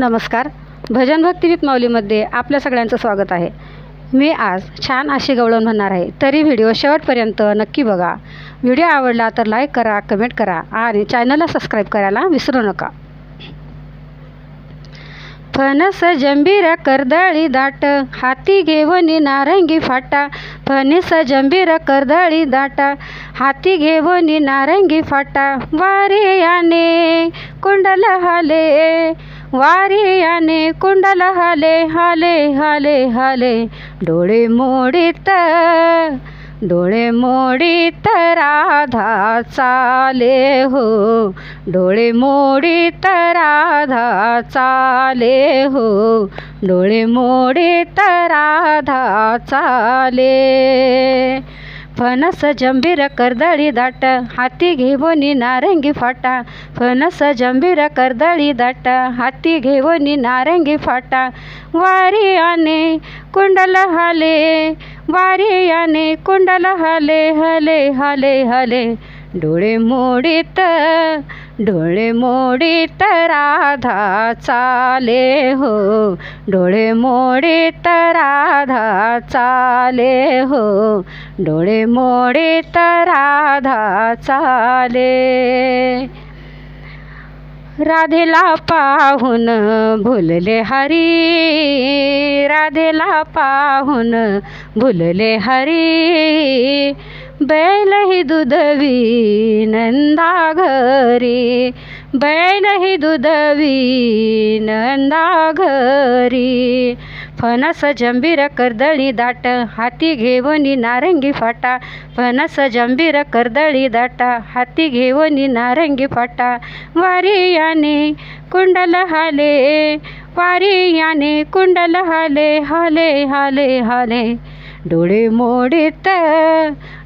नमस्कार. भजन भक्ती माऊलीमध्ये आपल्या सगळ्यांचं स्वागत आहे. मी आज छान अशी गवळण म्हणणार आहे तरी व्हिडिओ शेवटपर्यंत नक्की बघा. व्हिडिओ आवडला तर लाईक करा कमेंट करा आणि चॅनलला सबस्क्राईब करायला विसरू नका. फणस जंबीर कर्दळी दाट हाती घेवनी नारंगी फाटा. फणस जंबीर कर्दळी दाटा हाती घेवनी नारंगी फाटा. वारे याने कुंडल हाले. वारी आणि कुंडल हाले हाले हाले हाले. डोळे मोडीत डोळे मोडीत राधा चाले हो. डोळे मोडीत राधा चाले हो. डोळे मोडीत राधा चाले. फणस जंबीर करदळी दाट हाती घेवनी नारंगी फाटा. फणस जंबीर करदळी दाट हाती घेवनी नारंगी फाटा. वारी आने कुंडल हाले वारी आने कुंडल हाले हले हले हले. डोळे मोडीत डोळे मोडीत राधा चाले हो. डोळे मोडीत राधा चाले हो. डोळे मोडीत राधा चाले. राधेला पाहून भुलले हरी. राधेला पाहून भुलले हरी. बैलही दुधवी नंदा घरी. बैलही दुधवी नंदा घरी. फणस जंबीर कर्दळी दाट हाती घेवनी नारंगी फाटा. फणस जंबीर कर्दळी दाटा हाती घेवनी नारंगी फाटा. वारी याने कुंडल हाले वारी याने कुंडल हाले हाले हाले हाले. डोळे मोडीत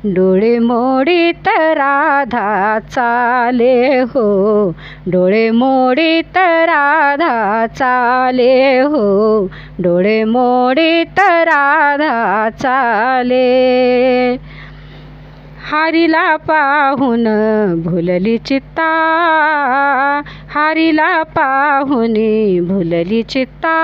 डोळे मोडीत राधा चाले हो डोळे मोडीत राधा चाले हो डोळे मोडीत राधा चाले हारीला पाहून भुलली चित्ता. हारीला पाहुनी भुलली चित्ता.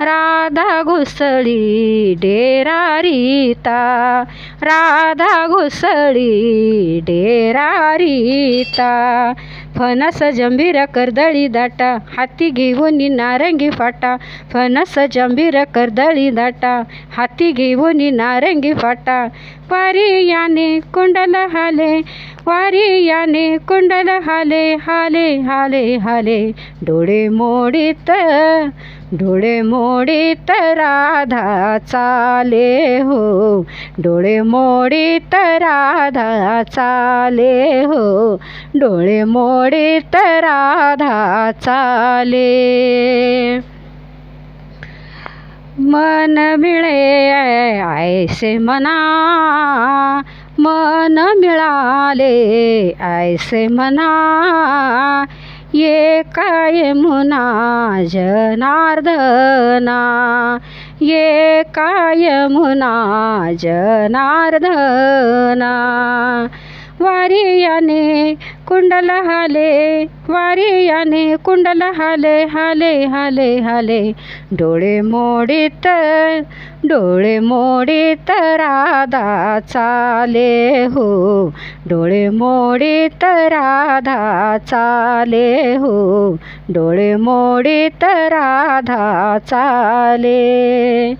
राधा घुसळी डेरा रीता राधा घुसळी डेरा रीता फणस जंबीर कर्दळी दाटा. हाती घेऊन नारंगी फाटा. फणस जंभीर कर्दळी दाटा. हाती घेऊन नारंगी फाटा. पारी याने कुंडल हाले. वारी याने कुंडल हाले हाले हाले हाले. डोळे मोडीत डोळे मोडीत राधा चाले हो. डोळे मोडीत राधा चाले हो. डोळे मोडीत राधा चाले. मन मिळे ऐसे मना. मन मिळाले ऐसे म्हणा ये काय मुना जनार्दना. ये काय मुना जनार्दना. वारियाने कुंडल हाले वारी याने कुंडल हाले हाले हाले हाले. डोळे मोडीत डोळे मोडीत राधा चाले हो. डोळे मोडीत राधा चाले हो. डोळे मोडीत राधा चाले.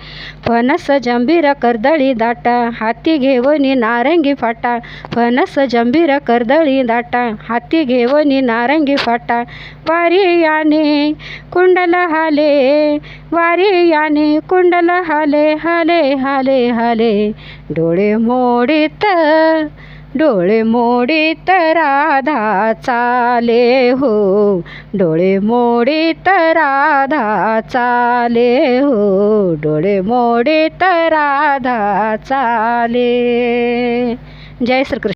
फणस जंबीर कर्दळी दाटा हाती घेवनी नारंगी फाटा. फणस जंबीर कर्दळी दाटा हाती घेवनी नारंगी फाटा वारी याने कुंडल हाले वारी याने कुंडल हाले हाले हाले हाले. डोळे मोडीत डोळे मोडीत राधा चाले हो. डोळे मोडीत राधा चाले हो. डोळे मोडीत राधा चाले. जय श्रीकृष्ण.